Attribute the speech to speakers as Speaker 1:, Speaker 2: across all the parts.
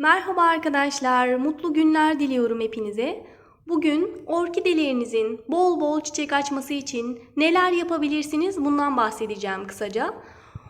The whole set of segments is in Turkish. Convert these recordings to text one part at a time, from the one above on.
Speaker 1: Merhaba arkadaşlar, mutlu günler diliyorum hepinize. Bugün orkidelerinizin bol bol çiçek açması için neler yapabilirsiniz bundan bahsedeceğim kısaca.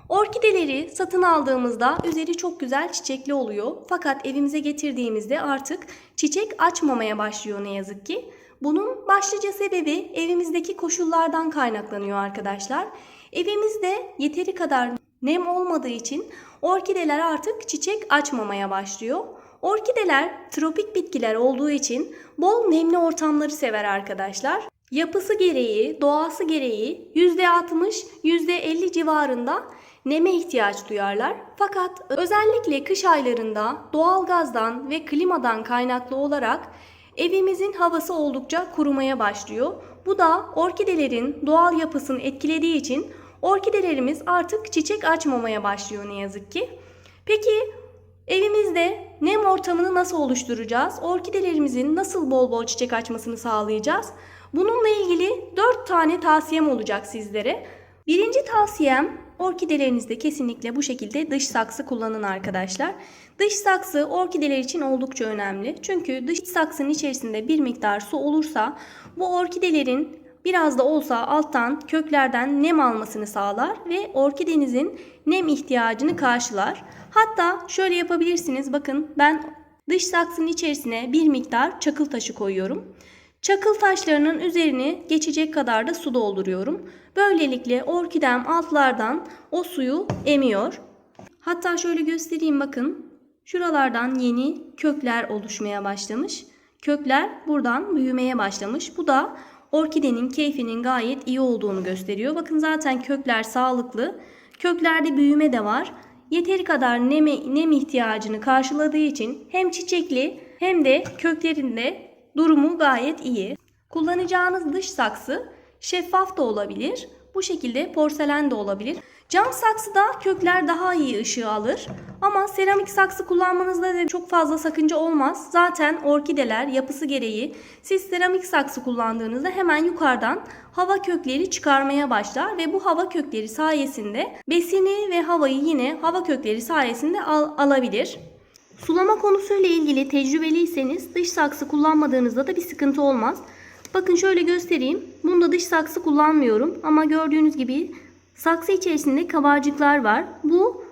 Speaker 1: Orkideleri satın aldığımızda üzeri çok güzel çiçekli oluyor. Fakat evimize getirdiğimizde artık çiçek açmamaya başlıyor ne yazık ki. Bunun başlıca sebebi evimizdeki koşullardan kaynaklanıyor arkadaşlar. Evimizde yeteri kadar nem olmadığı için orkideler artık çiçek açmamaya başlıyor. Orkideler tropik bitkiler olduğu için bol nemli ortamları sever arkadaşlar. Yapısı gereği, doğası gereği %60, %50 civarında neme ihtiyaç duyarlar. Fakat özellikle kış aylarında doğalgazdan ve klimadan kaynaklı olarak evimizin havası oldukça kurumaya başlıyor. Bu da orkidelerin doğal yapısını etkilediği için orkidelerimiz artık çiçek açmamaya başlıyor ne yazık ki. Peki evimizde nem ortamını nasıl oluşturacağız? Orkidelerimizin nasıl bol bol çiçek açmasını sağlayacağız? Bununla ilgili 4 tane tavsiyem olacak sizlere. Birinci tavsiyem orkidelerinizde kesinlikle bu şekilde dış saksı kullanın arkadaşlar. Dış saksı orkideler için oldukça önemli. Çünkü dış saksının içerisinde bir miktar su olursa bu orkidelerin biraz da olsa alttan köklerden nem almasını sağlar ve orkidenizin nem ihtiyacını karşılar. Hatta şöyle yapabilirsiniz. Bakın ben dış saksının içerisine bir miktar çakıl taşı koyuyorum. Çakıl taşlarının üzerini geçecek kadar da su dolduruyorum. Böylelikle orkidem altlardan o suyu emiyor. Hatta şöyle göstereyim bakın. Şuralardan yeni kökler oluşmaya başlamış. Kökler buradan büyümeye başlamış. Bu da orkidenin keyfinin gayet iyi olduğunu gösteriyor. Bakın zaten kökler sağlıklı. Köklerde büyüme de var. Yeteri kadar nem, nem ihtiyacını karşıladığı için hem çiçekli hem de köklerinde durumu gayet iyi. Kullanacağınız dış saksı şeffaf da olabilir. Bu şekilde porselen de olabilir. Cam saksıda kökler daha iyi ışığı alır. Ama seramik saksı kullanmanızda da çok fazla sakınca olmaz. Zaten orkideler yapısı gereği siz seramik saksı kullandığınızda hemen yukarıdan hava kökleri çıkarmaya başlar ve bu hava kökleri sayesinde besini ve havayı yine hava kökleri sayesinde al alabilir. Sulama konusuyla ilgili tecrübeliyseniz dış saksı kullanmadığınızda da bir sıkıntı olmaz. Bakın şöyle göstereyim. Bunda dış saksı kullanmıyorum ama gördüğünüz gibi saksı içerisinde kabarcıklar var. Bu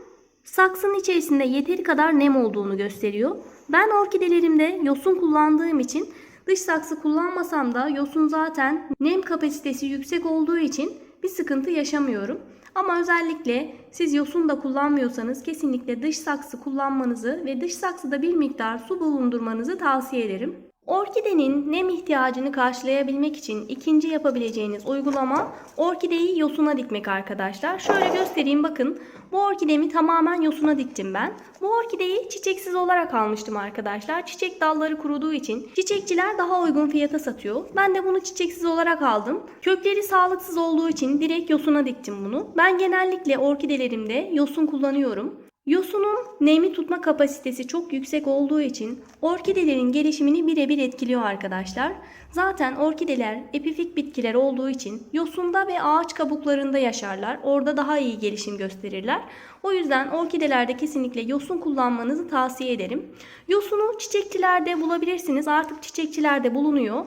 Speaker 1: saksının içerisinde yeteri kadar nem olduğunu gösteriyor. Ben orkidelerimde yosun kullandığım için dış saksı kullanmasam da yosun zaten nem kapasitesi yüksek olduğu için bir sıkıntı yaşamıyorum. Ama özellikle siz yosun da kullanmıyorsanız kesinlikle dış saksı kullanmanızı ve dış saksıda bir miktar su bulundurmanızı tavsiye ederim. Orkidenin nem ihtiyacını karşılayabilmek için ikinci yapabileceğiniz uygulama orkideyi yosuna dikmek arkadaşlar. Şöyle göstereyim bakın. Bu orkidemi tamamen yosuna diktim ben. Bu orkideyi çiçeksiz olarak almıştım arkadaşlar. Çiçek dalları kuruduğu için çiçekçiler daha uygun fiyata satıyor. Ben de bunu çiçeksiz olarak aldım. Kökleri sağlıksız olduğu için direkt yosuna diktim bunu. Ben genellikle orkidelerimde yosun kullanıyorum. Yosunun nemi tutma kapasitesi çok yüksek olduğu için orkidelerin gelişimini birebir etkiliyor arkadaşlar. Zaten orkideler epifik bitkiler olduğu için yosunda ve ağaç kabuklarında yaşarlar. Orada daha iyi gelişim gösterirler. O yüzden orkidelerde kesinlikle yosun kullanmanızı tavsiye ederim. Yosunu çiçekçilerde bulabilirsiniz. Artık çiçekçilerde bulunuyor.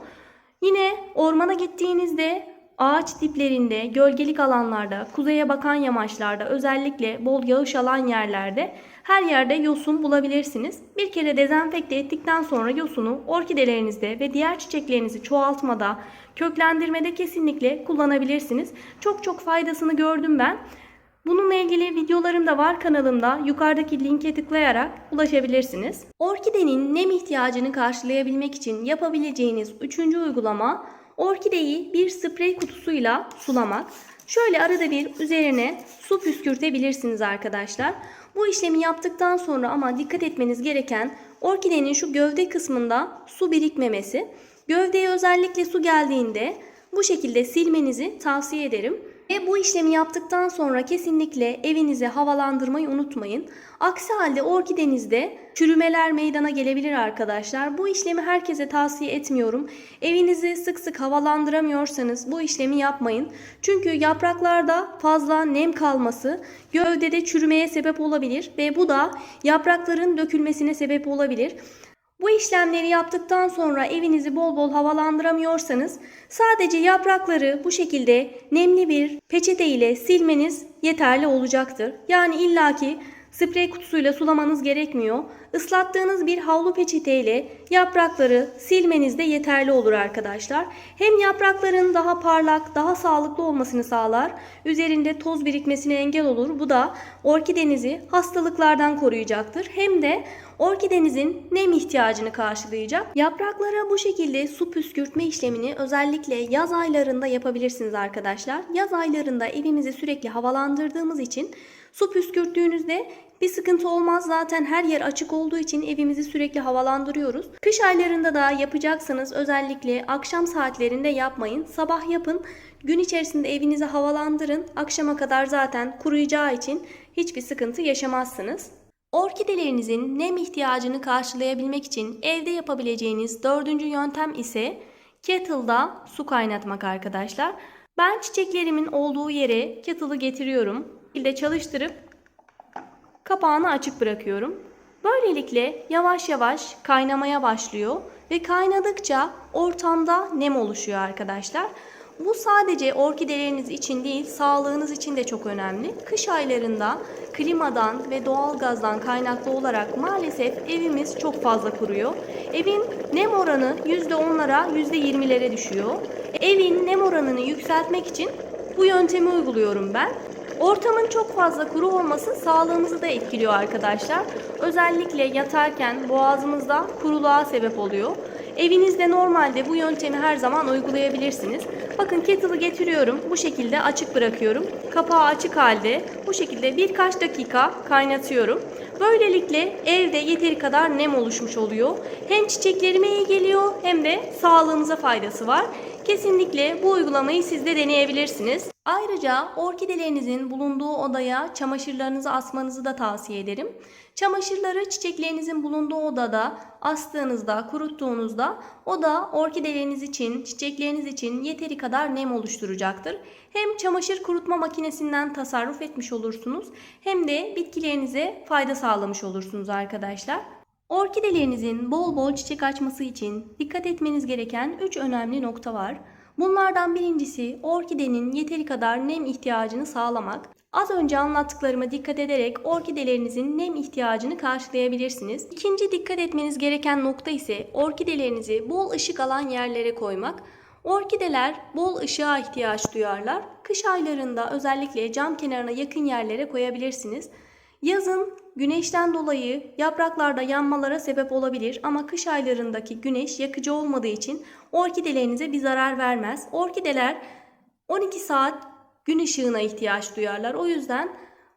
Speaker 1: Yine ormana gittiğinizde Ağaç diplerinde, gölgelik alanlarda, kuzeye bakan yamaçlarda, özellikle bol yağış alan yerlerde her yerde yosun bulabilirsiniz. Bir kere dezenfekte ettikten sonra yosunu orkidelerinizde ve diğer çiçeklerinizi çoğaltmada, köklendirmede kesinlikle kullanabilirsiniz. Çok çok faydasını gördüm ben. Bununla ilgili videolarım da var kanalımda. Yukarıdaki linke tıklayarak ulaşabilirsiniz. Orkidenin nem ihtiyacını karşılayabilmek için yapabileceğiniz üçüncü uygulama Orkideyi bir sprey kutusuyla sulamak. Şöyle arada bir üzerine su püskürtebilirsiniz arkadaşlar. Bu işlemi yaptıktan sonra ama dikkat etmeniz gereken orkidenin şu gövde kısmında su birikmemesi. Gövdeye özellikle su geldiğinde bu şekilde silmenizi tavsiye ederim. Ve bu işlemi yaptıktan sonra kesinlikle evinizi havalandırmayı unutmayın. Aksi halde orkidenizde çürümeler meydana gelebilir arkadaşlar. Bu işlemi herkese tavsiye etmiyorum. Evinizi sık sık havalandıramıyorsanız bu işlemi yapmayın. Çünkü yapraklarda fazla nem kalması gövdede çürümeye sebep olabilir ve bu da yaprakların dökülmesine sebep olabilir. Bu işlemleri yaptıktan sonra evinizi bol bol havalandıramıyorsanız sadece yaprakları bu şekilde nemli bir peçete ile silmeniz yeterli olacaktır. Yani illaki sprey kutusuyla sulamanız gerekmiyor. Islattığınız bir havlu peçeteyle yaprakları silmeniz de yeterli olur arkadaşlar. Hem yaprakların daha parlak, daha sağlıklı olmasını sağlar. Üzerinde toz birikmesine engel olur. Bu da orkidenizi hastalıklardan koruyacaktır. Hem de orkidenizin nem ihtiyacını karşılayacak. Yapraklara bu şekilde su püskürtme işlemini özellikle yaz aylarında yapabilirsiniz arkadaşlar. Yaz aylarında evimizi sürekli havalandırdığımız için su püskürttüğünüzde bir sıkıntı olmaz zaten her yer açık olduğu için evimizi sürekli havalandırıyoruz. Kış aylarında da yapacaksanız özellikle akşam saatlerinde yapmayın. Sabah yapın. Gün içerisinde evinizi havalandırın. Akşama kadar zaten kuruyacağı için hiçbir sıkıntı yaşamazsınız. Orkidelerinizin nem ihtiyacını karşılayabilmek için evde yapabileceğiniz dördüncü yöntem ise kettle'da su kaynatmak arkadaşlar. Ben çiçeklerimin olduğu yere kettle'ı getiriyorum. Bir de çalıştırıp kapağını açık bırakıyorum. Böylelikle yavaş yavaş kaynamaya başlıyor ve kaynadıkça ortamda nem oluşuyor arkadaşlar. Bu sadece orkideleriniz için değil, sağlığınız için de çok önemli. Kış aylarında klimadan ve doğalgazdan kaynaklı olarak maalesef evimiz çok fazla kuruyor. Evin nem oranı %10'lara, %20'lere düşüyor. Evin nem oranını yükseltmek için bu yöntemi uyguluyorum ben. Ortamın çok fazla kuru olması sağlığımızı da etkiliyor arkadaşlar. Özellikle yatarken boğazımızda kuruluğa sebep oluyor. Evinizde normalde bu yöntemi her zaman uygulayabilirsiniz. Bakın kettle'ı getiriyorum. Bu şekilde açık bırakıyorum. Kapağı açık halde bu şekilde birkaç dakika kaynatıyorum. Böylelikle evde yeteri kadar nem oluşmuş oluyor. Hem çiçeklerime iyi geliyor hem de sağlığınıza faydası var. Kesinlikle bu uygulamayı siz de deneyebilirsiniz. Ayrıca orkidelerinizin bulunduğu odaya çamaşırlarınızı asmanızı da tavsiye ederim. Çamaşırları çiçeklerinizin bulunduğu odada astığınızda, kuruttuğunuzda o da orkideleriniz için, çiçekleriniz için yeteri kadar nem oluşturacaktır. Hem çamaşır kurutma makinesinden tasarruf etmiş olursunuz hem de bitkilerinize fayda sağlamış olursunuz arkadaşlar. Orkidelerinizin bol bol çiçek açması için dikkat etmeniz gereken 3 önemli nokta var. Bunlardan birincisi orkidenin yeteri kadar nem ihtiyacını sağlamak. Az önce anlattıklarıma dikkat ederek orkidelerinizin nem ihtiyacını karşılayabilirsiniz. İkinci dikkat etmeniz gereken nokta ise orkidelerinizi bol ışık alan yerlere koymak. Orkideler bol ışığa ihtiyaç duyarlar. Kış aylarında özellikle cam kenarına yakın yerlere koyabilirsiniz. Yazın güneşten dolayı yapraklarda yanmalara sebep olabilir ama kış aylarındaki güneş yakıcı olmadığı için orkidelerinize bir zarar vermez. Orkideler 12 saat gün ışığına ihtiyaç duyarlar. O yüzden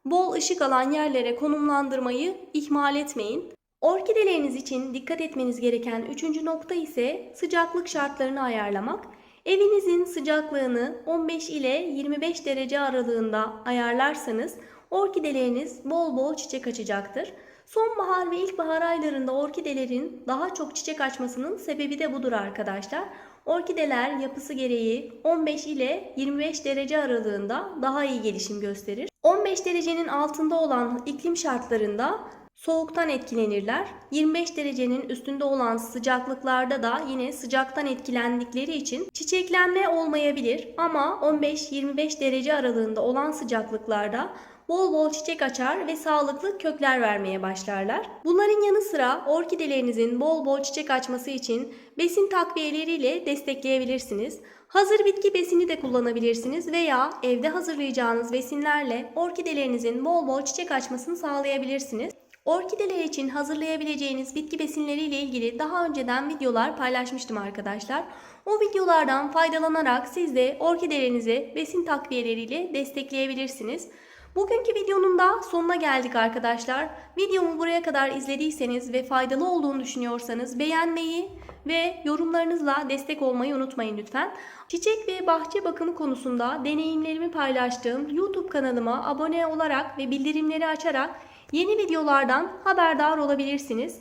Speaker 1: bol ışık alan yerlere konumlandırmayı ihmal etmeyin. Orkideleriniz için dikkat etmeniz gereken üçüncü nokta ise sıcaklık şartlarını ayarlamak. Evinizin sıcaklığını 15 ile 25 derece aralığında ayarlarsanız orkideleriniz bol bol çiçek açacaktır. Sonbahar ve ilkbahar aylarında orkidelerin daha çok çiçek açmasının sebebi de budur arkadaşlar. Orkideler yapısı gereği 15 ile 25 derece aralığında daha iyi gelişim gösterir. 15 derecenin altında olan iklim şartlarında soğuktan etkilenirler. 25 derecenin üstünde olan sıcaklıklarda da yine sıcaktan etkilendikleri için çiçeklenme olmayabilir ama 15-25 derece aralığında olan sıcaklıklarda bol bol çiçek açar ve sağlıklı kökler vermeye başlarlar. Bunların yanı sıra orkidelerinizin bol bol çiçek açması için besin takviyeleriyle destekleyebilirsiniz. Hazır bitki besini de kullanabilirsiniz veya evde hazırlayacağınız besinlerle orkidelerinizin bol bol çiçek açmasını sağlayabilirsiniz. Orkideler için hazırlayabileceğiniz bitki besinleri ile ilgili daha önceden videolar paylaşmıştım arkadaşlar. O videolardan faydalanarak siz de orkidelerinizi besin takviyeleriyle destekleyebilirsiniz. Bugünkü videonun da sonuna geldik arkadaşlar. Videomu buraya kadar izlediyseniz ve faydalı olduğunu düşünüyorsanız beğenmeyi ve yorumlarınızla destek olmayı unutmayın lütfen. Çiçek ve bahçe bakımı konusunda deneyimlerimi paylaştığım YouTube kanalıma abone olarak ve bildirimleri açarak yeni videolardan haberdar olabilirsiniz.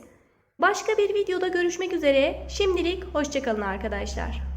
Speaker 1: Başka bir videoda görüşmek üzere. Şimdilik hoşçakalın arkadaşlar.